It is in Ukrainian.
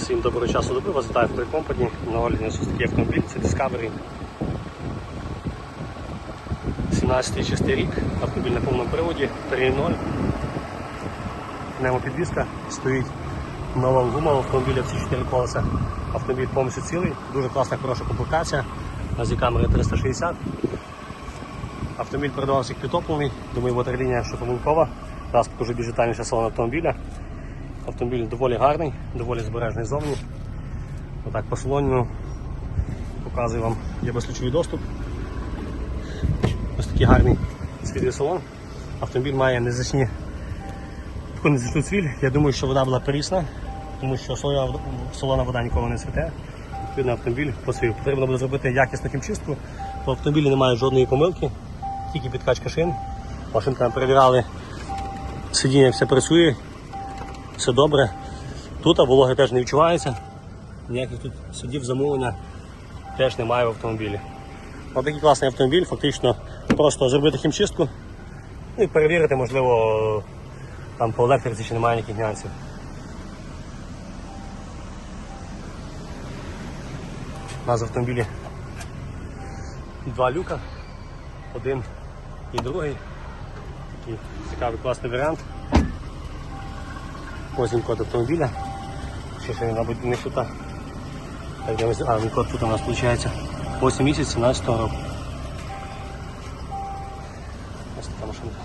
Всім доброго часу доби, вас вітаю в той компанії. На огляді ось такий автомобіль, це Discovery. 17-6 рік, автомобіль на повному приводі, 3.0. Пневмопідвізка, стоїть нова гума автомобіля всі 4 колеса. Автомобіль повністю цілий, дуже класна, хороша комплектація. Зі камери 360. Автомобіль продавався як підтоплений, думаю, ватерлінія, що помилкова. Зараз покажу більш детальніше салон автомобіля. Автомобіль доволі гарний, доволі збережний зовні. Отак по салону показую вам, є безключовий доступ. Ось такий гарний світлий салон. Автомобіль має незначні таку незначну цвіль. Я думаю, що вода була перісна, тому що солона, солона вода ніколи не цвіте. Відповідно, автомобіль посвів. Потрібно буде зробити якісну хімчистку. По автомобілі немає жодної помилки, тільки підкачка шин. Машинка ми перевіряли, сидіння все працює, все добре. Тут вологи теж не відчувається. Ніяких тут судів замовлення теж немає в автомобілі. Ось такий класний автомобіль, фактично просто зробити хімчистку і перевірити, можливо, там по електриці чи немає ніяких нюансів. У нас в автомобілі два люка, один і другий. Такий цікавий класний варіант. Ось він код автомобіля. Ще ще, мабуть, не сюди. Так, дивимося. А, він код тут у нас виходить. 8 місяців 17 року. Ось така машинка.